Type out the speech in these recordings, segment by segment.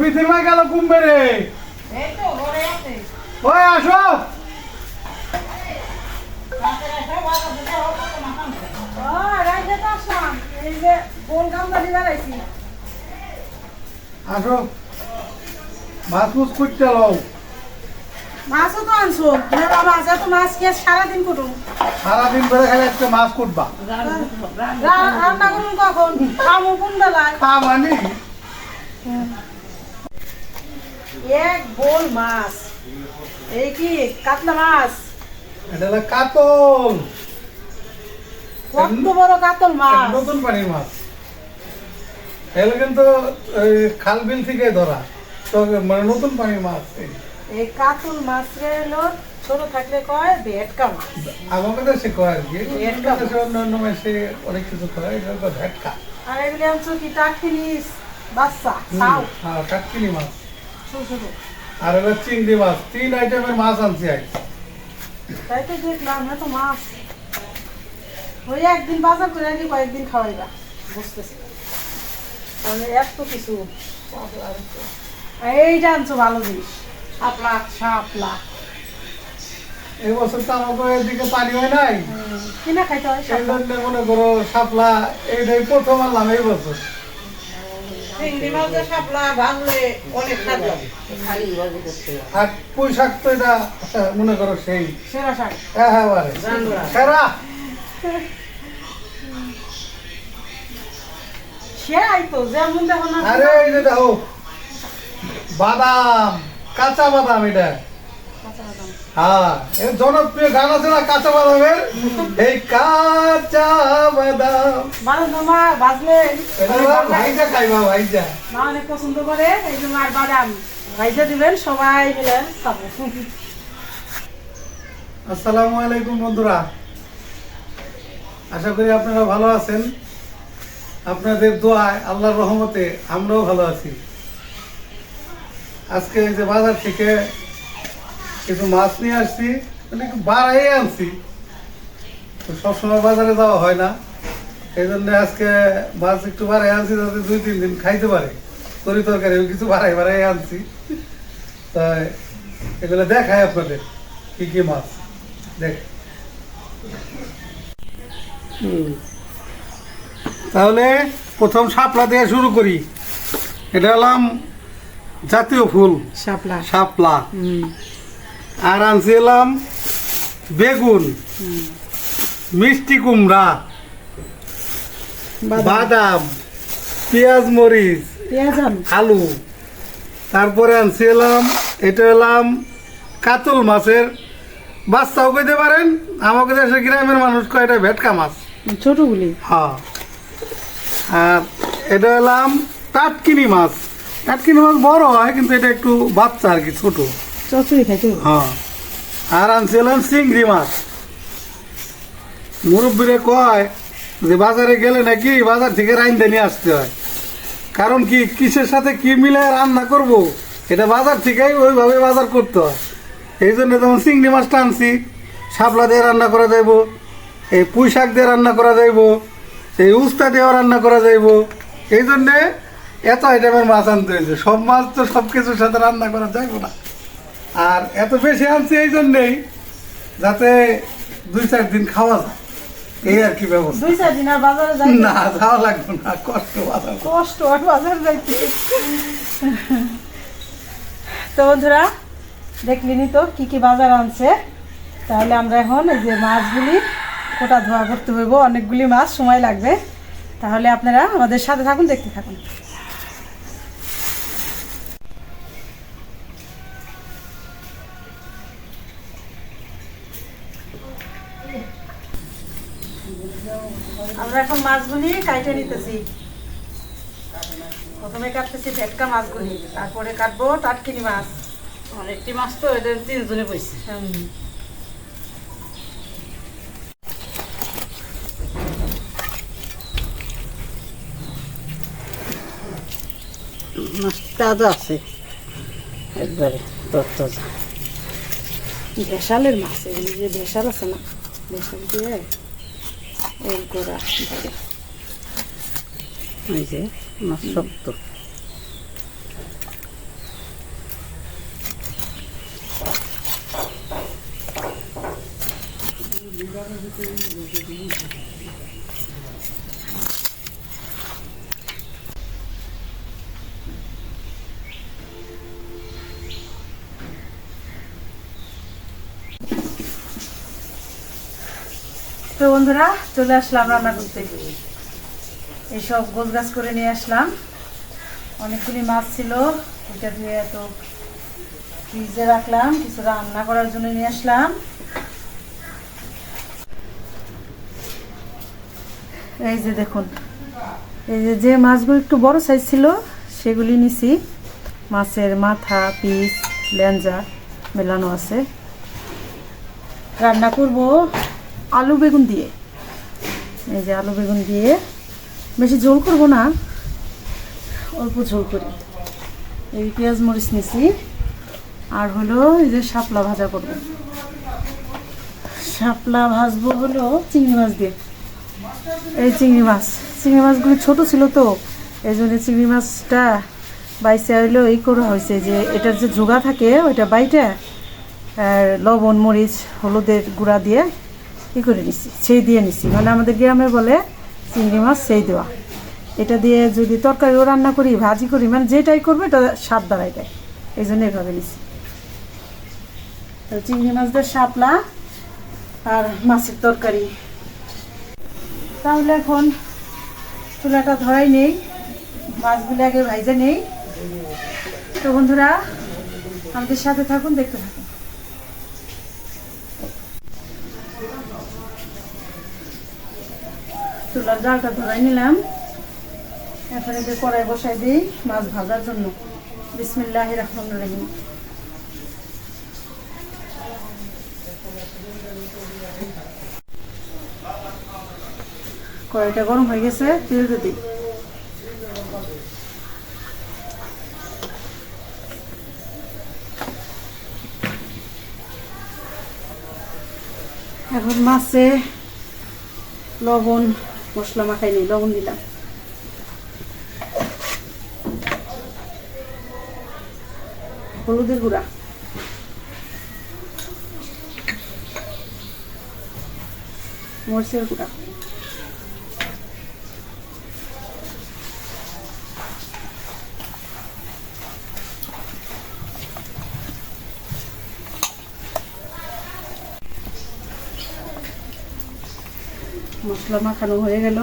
পিথির ভাই গেল কুম্বে রে তো ওই আসো। তো আসো। মাছ মুছ করতে লও মাছও তো আনছো। মাছ এত মাছ কে সারাদিন সারাদিন ধরে খালি একটা মাছ কুটবা। রান্না করুন কখন? কোন বেলায়? এক বোল মাছ। এই কি কাতলা মাছ? এটা হলো কাতল। কত বড় কাতল মাছ? নতুন পানির মাছ। এগুলো কিন্তু খাল বিল থেকে ধরা। তো মানে নতুন পানির মাছ এই। কাতল মাছ রে হলো ছোট থাকলে কয় ভেটকা মাছ। আমাকে সে কয় আর কি। ভেটকা। দেশে অন্য অন্য মাসে অনেক কিছু কয় এটা হলো ভেটকা। আর এগুলি আনছো কি টাকিনিস বাচ্চা হ্যাঁ কাটকিনি মাছ। আর হলো চিংড়ি মাছ তিন আইটেমের মাছ আনছি আজ। তাই তো দেখলাম এত মাছ। ওই একদিন বাজার করে আনি কয়েকদিন খাওয়াইবা। বুঝতেছি। মানে এত কিছু। এই জানছো ভালো জিনিস। শাপলা শাপলা। এই বছর তো আমাকে এদিকে পানি হয় নাই। কিনা খাইতে হয় জন্য মনে করো শাপলা এইটাই প্রথম আনলাম এই বছর চিংড়ি মাছের শাপলা ভাঙলে অনেক স্বাদ লাগে আর পুঁই শাক তো এটা মনে করো সেই। সেরা শাক। একেবারে। জানলা। সেরা। যেমন আরে এই যে দেখো বাদাম কাঁচা বাদাম এটা। হ্যাঁ জনপ্রিয় গান আছে না কাঁচা বাদামের? এই কাঁচা বাদাম। ভাইজা খাইবা ভাইজা। মা অনেক পছন্দ করে এই জন্য আর বাদাম ভাইজা দিবেন সবাই মিলে খাব। আসসালামু আলাইকুম বন্ধুরা। আশা করি আপনারা ভালো আছেন। আপনাদের দোয়ায় আল্লাহর রহমতে আমরাও ভালো আছি। আজকে এই যে বাজার থেকে কিছু মাছ নিয়ে আসছি মানে বাড়াই আনছি। তো সবসময় বাজারে যাওয়া হয় না। এই জন্য আজকে মাছ একটু বাড়াই আনছি যাতে দুই তিন দিন খাইতে পারে। তরি তরকারি কিছু বাড়াই বাড়াই আনছি। তাই এগুলো দেখায় আপনাদের কি কি মাছ। দেখ। তাহলে প্রথম শাপলা দিয়ে শুরু করি। এটা হলাম জাতীয় ফুল। শাপলা। শাপলা। আর আনছি এলাম বেগুন মিষ্টি কুমড়া বাদাম। পেঁয়াজ মরিচ আলু। তারপরে আনছি এলাম এটা এলাম কাতল মাছের বাচ্চাও কইতে পারেন। আমাকে দেশে গ্রামের মানুষ কয় এটা ভেটকা মাছ। ছোটগুলি? হ্যাঁ। আর এটা এলাম টাটকিনি মাছ। টাটকিনি মাছ বড় হয় কিন্তু এটা একটু বাচ্চা আর কি ছোট। চচড়ি খাইতে হ্যাঁ। আর আনছিলাম চিংড়ি মাছ। মুরব্বীরে কয় যে বাজারে গেলে নাকি বাজার থেকে নিয়ে আসতে হয়। কারণ কি, কিসের সাথে কি মিলে রান্না করব? এটা বাজার থেকেই ওইভাবে বাজার করতে হয়। এই জন্য যেমন চিংড়ি মাছটা আনছি, শাপলা দিয়ে রান্না করা যাইব, এই পুঁই শাক দিয়ে রান্না করা যাইব, এই উস্তা দিয়েও রান্না করা যাইব। এই জন্যে এত আইটেমের মাছ আনতে হয়েছে সব মাছ তো সব কিছুর সাথে রান্না করা যাইব না। আর এত বেশি আনছি এই জন্যেই যাতে দুই চার দিন খাওয়া যায়। এই আর কি ব্যবস্থা। দুই চার দিন আর বাজারে যাই না যাওয়া লাগবে না কষ্ট বাজার। কষ্ট আর বাজারে যাইতে। তো বন্ধুরা দেখলিনি তো কি কি বাজার আনছে? তাহলে আমরা এখন এই যে মাছগুলি কোটা ধোয়া করতে হইব অনেকগুলি মাছ সময় লাগবে। তাহলে আপনারা আমাদের সাথে থাকুন দেখতে থাকুন আমরা এখন মাছগুলি কাইটে নিতেছি। প্রথমে কাটতেছি ভেটকা মাছগুলি তারপরে কাটবো টাটকিনি মাছ। অনেকটি মাছ তো এটা তিনজনে বইছে হুম। মাছ তাজা আছে। একবারে তরতাজা। ভেসালের মাছ এগুলি যে ভেসাল আছে না? ভেসাল দিয়ে é o coração. Mas é, uma hum. solto. Obrigada, gente. তো বন্ধুরা, চলে আসলাম রান্না করতে। এইসব গোছ গাছ করে নিয়ে আসলাম। অনেকগুলি মাছ ছিল ওইটা দিয়ে এত ফ্রিজে রাখলাম, কিছু রান্না করার জন্য নিয়ে আসলাম। এই যে দেখুন, এই যে যে মাছগুলো একটু বড় সাইজ ছিল, সেগুলি নিছি। মাছের মাথা, পিস, লেঞ্জা মেলানো আছে। রান্না করব। আলু বেগুন দিয়ে। এই যে আলু বেগুন দিয়ে বেশি ঝোল করব না, অল্প ঝোল করি। এই পেঁয়াজ মরিচ নিছি, আর হলো এই যে শাপলা ভাজা করব। শাপলা ভাজবো হলো চিংড়ি মাছ দিয়ে। এই চিংড়ি মাছ, চিংড়ি মাছগুলি ছোট ছিল তো, এই জন্য চিংড়ি মাছটা বাইসে হইল, এই করা হয়েছে যে এটার যে জোগা থাকে, ওইটা বাইটা, আর লবণ, মরিচ, হলুদের গুঁড়া দিয়ে ই করে নিছি, সেই দিয়ে নিছি। মানে আমাদের গ্রামে বলে চিংড়ি মাছ সেই দেওয়া। এটা দিয়ে যদি তরকারিও রান্না করি, ভাজি করি মানে যেটাই করবে এটা স্বাদ দাঁড়ায় দেয়। এই জন্য এভাবে নিছি। চিংড়ি মাছ দিয়ে শাপলা আর মাছের তরকারি। তাহলে এখন চুলাটা ধরাই নেই, মাছগুলো আগে ভাইজে নেই। তো বন্ধুরা, আমাদের সাথে থাকুন, দেখতে থাকুন। চুলার জালটা ধরাই নিলাম। এখন এদের কড়াই বসাই দিই, মাছ ভাজার জন্য। বিসমিল্লাহ রহমান রহিম। কড়াইটা গরম হয়ে গেছে, তেল দিই। এখন মাছে লবণ মশলা মাখাই নিই লবণ দিলাম। হলুদের গুঁড়া। মরিচের গুঁড়া। মশলা মাখানো হয়ে গেল।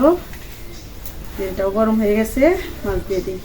তেলটাও গরম হয়ে গেছে মাছ দিয়ে দিই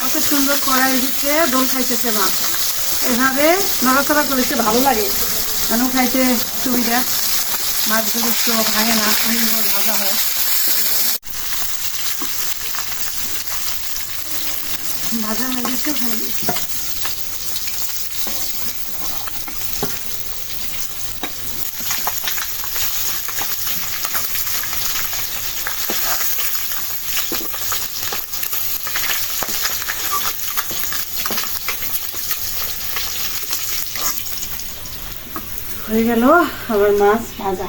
কত সুন্দর কড়াই দিচ্ছে দোল খাইতেছে মাছ এভাবে নড়াচড়া করেছে, ভালো লাগে। কেন খাইতে সুবিধা? মাছগুলো একটু ভাঙে না সুন্দর ভাজা হয়। ভাজা হয়ে গেছে খাই হয়ে গেল আমার মাছ ভাজা।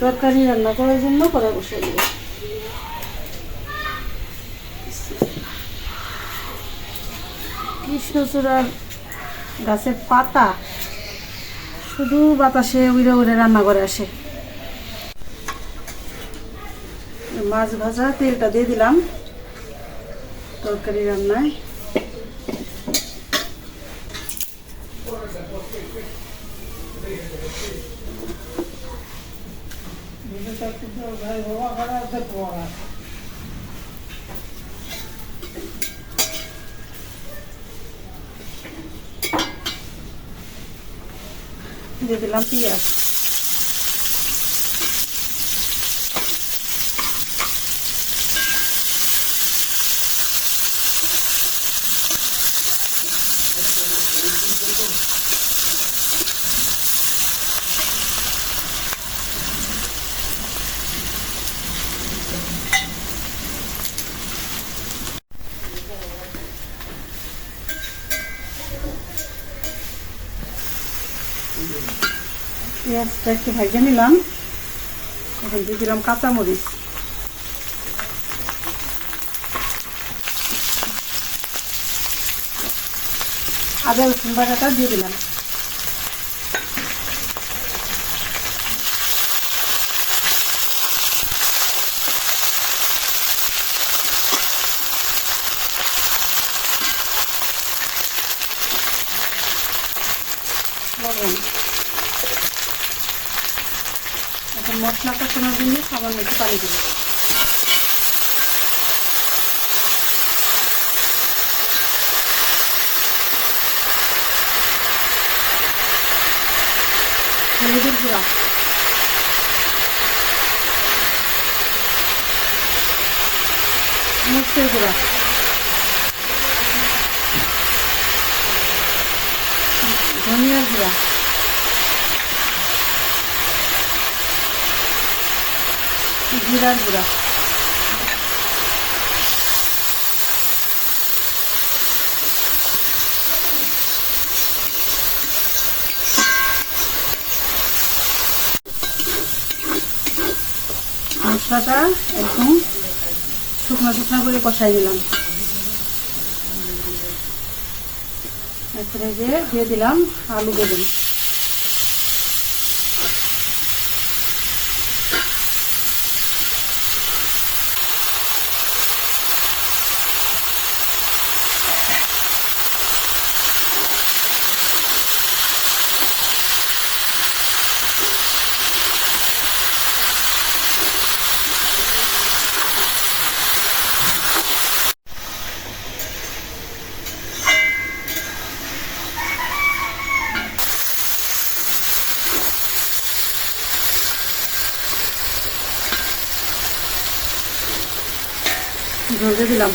তরকারি রান্না করার জন্য কড়াই বসিয়ে দেবো। কৃষ্ণচূড়ার গাছের পাতা শুধু বাতাসে উড়ে উড়ে রান্না করে আসে। মাছ ভাজা তেলটা দিয়ে দিলাম তরকারি রান্নায়। দিয়ে দিলাম পেঁয়াজ পেঁয়াজটা একটু ভেজে নিলাম। এখন দিয়ে দিলাম কাঁচামরিচ। আদা রসুন বাটাটা দিয়ে দিলাম লবণ এখন মশলা কষানোর জন্য সামান্য একটু পানি দিল হলুদের গুঁড়া মরিচের গুঁড়া ধনিয়ার গুঁড়া জিরার গুঁড়া মশলাটা একদম শুকনো শুকনো করে কষাই দিলাম এরপরে যে দিয়ে দিলাম আলু বেগুন ঝরতে দিলাম।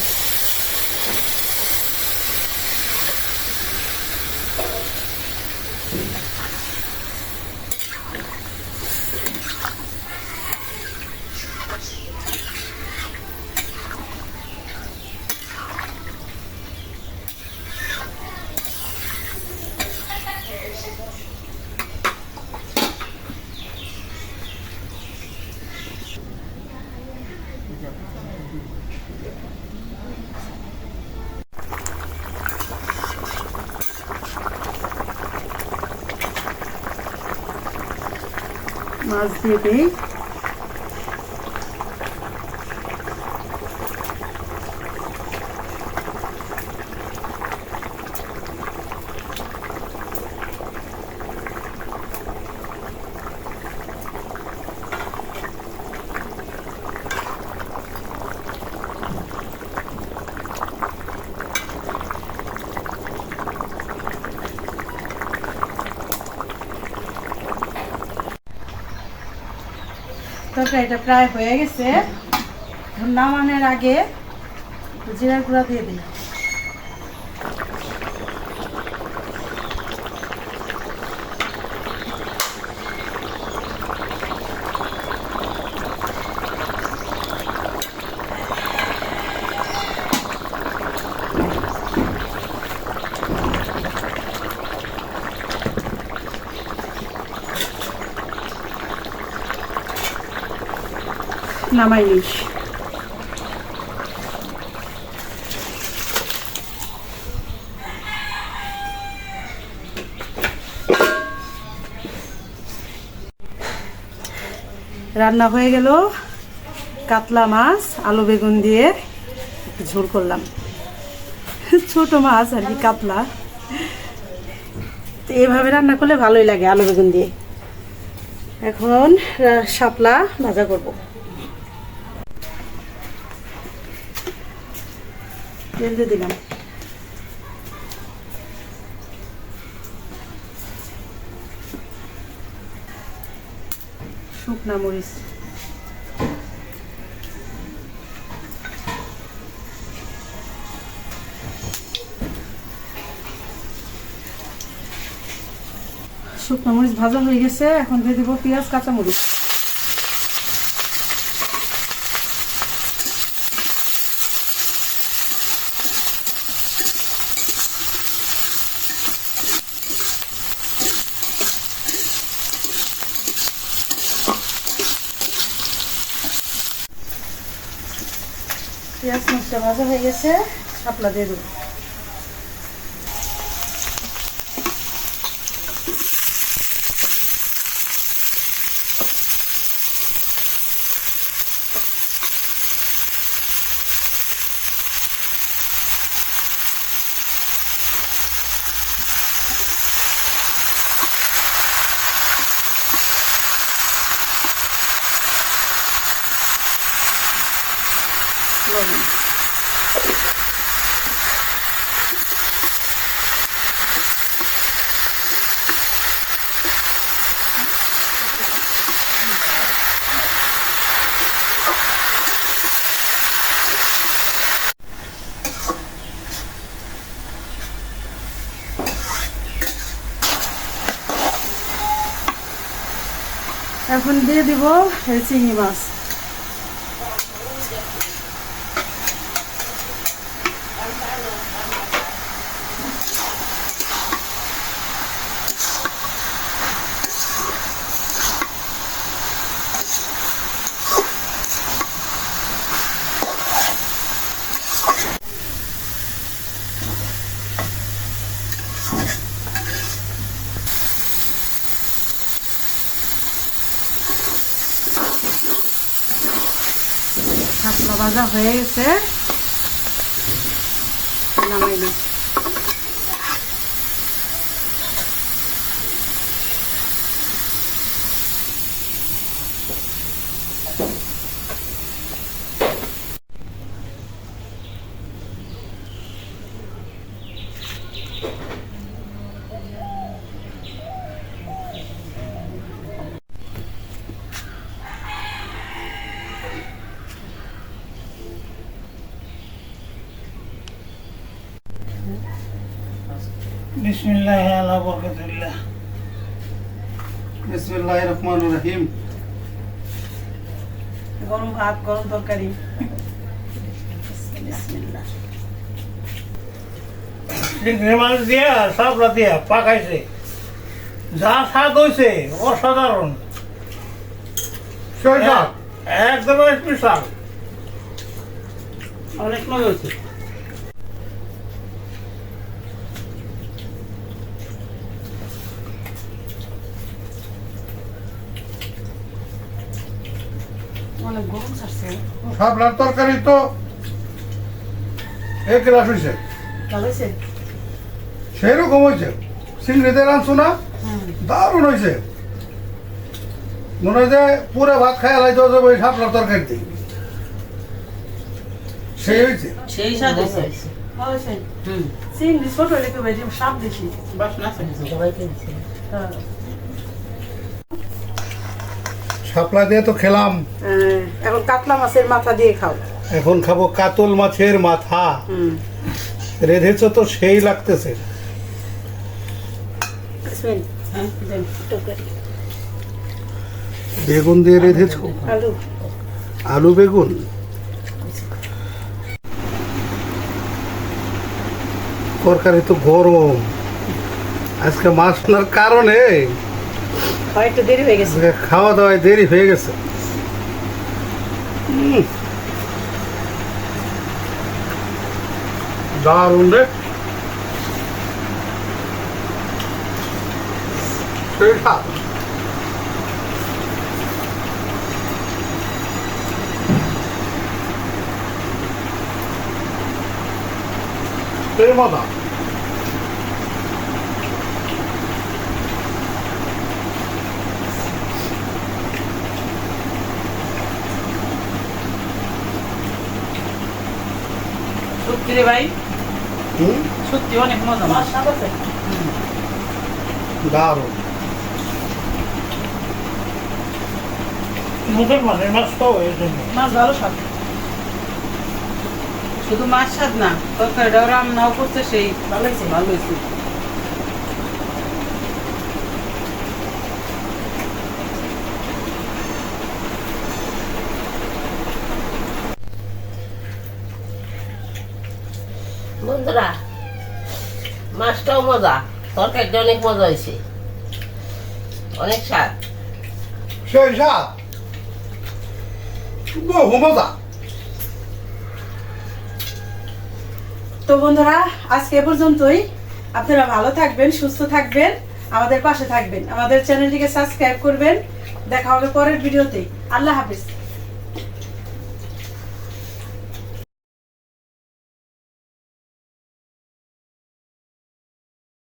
মাছ দিয়ে দিই তরকারিটা প্রায় হয়ে গেছে। নামানোর আগে জিরার গুঁড়া দিয়ে দিই নামাই নিস রান্না হয়ে গেল। কাতলা মাছ, আলু বেগুন দিয়ে ঝোল করলাম। ছোট মাছ আর কি, কাতলা। তো এইভাবে রান্না করলে ভালোই লাগে আলু বেগুন দিয়ে। এখন শাপলা ভাজা করব। তেল দিলাম। শুকনা মরিচ। শুকনো মরিচ ভাজা হয়ে গেছে এখন দিয়ে দিব পেঁয়াজ কাঁচা মরিচ পেঁয়াজ মাছটা ভাজা হয়ে গেছে শাপলা দিয়ে দেবো লবণ এখন দিয়ে দিব এই চিংড়ি মাছ। শাপলা ভাজা হয়ে গেছে। নামাই দিই বিসমিল্লাহ আলা বরকাতুল্লাহ বিসমিল্লাহ রহমান রহিম। গরম ভাত গরম তরকারি। মাছ দিয়া দিয়া পাকাইছে। যা স্বাদ হয়েছে অসাধারণ। একদম স্পেশাল। অনেক মজা হয়েছে সাপলার তরকারি তো এক গ্লাস হয়েছে ভালো হয়েছে চিংড়িতে রাঁধছো না? দারুণ হয়েছে মনে হয় যে পুরো ভাত খাই লাইতে যাবে ওই সাপলার তরকারি দিয়ে। সেই হয়েছে সেই স্বাদ হয়েছে হুম। হলে বেশি সাপ সবাইকে দিচ্ছে হ্যাঁ। শাপলা দিয়ে তো খেলাম। হ্যাঁ, এখন কাতলা মাছের মাথা দিয়ে খাও। এখন খাব কাতল মাছের মাথা। রেধেছ তো সেই লাগতেছে। হ্যাঁ বেগুন দিয়ে রেধেছ? আলু। আলু বেগুন? তরকারি তো গরম। আজকে মাছ কারণে হয় একটু দেরি হয়ে গেছে আজকে খাওয়া দাওয়ায় দেরি হয়ে গেছে উম। দারুণ রে সেই স্বাদ। সেই মজা সত্যি রে ভাই? সত্যি অনেক মজা মাছ। দারুণ। মুখের ভালো স্বাদ। শুধু মাছ স্বাদ না তরকারিটাও নাও করছে সেই ভালো হয়েছে ভালো হয়েছে বন্ধুরা মাছটাও মজা। তরকারিটা অনেক মজা হয়েছে। অনেক স্বাদ। সেই স্বাদ। বহু মজা। তো বন্ধুরা আজকে এ পর্যন্তই। আপনারা ভালো থাকবেন সুস্থ থাকবেন আমাদের পাশে থাকবেন। আমাদের চ্যানেলটিকে সাবস্ক্রাইব করবেন। দেখা হবে পরের ভিডিওতে। আল্লাহ হাফিজ।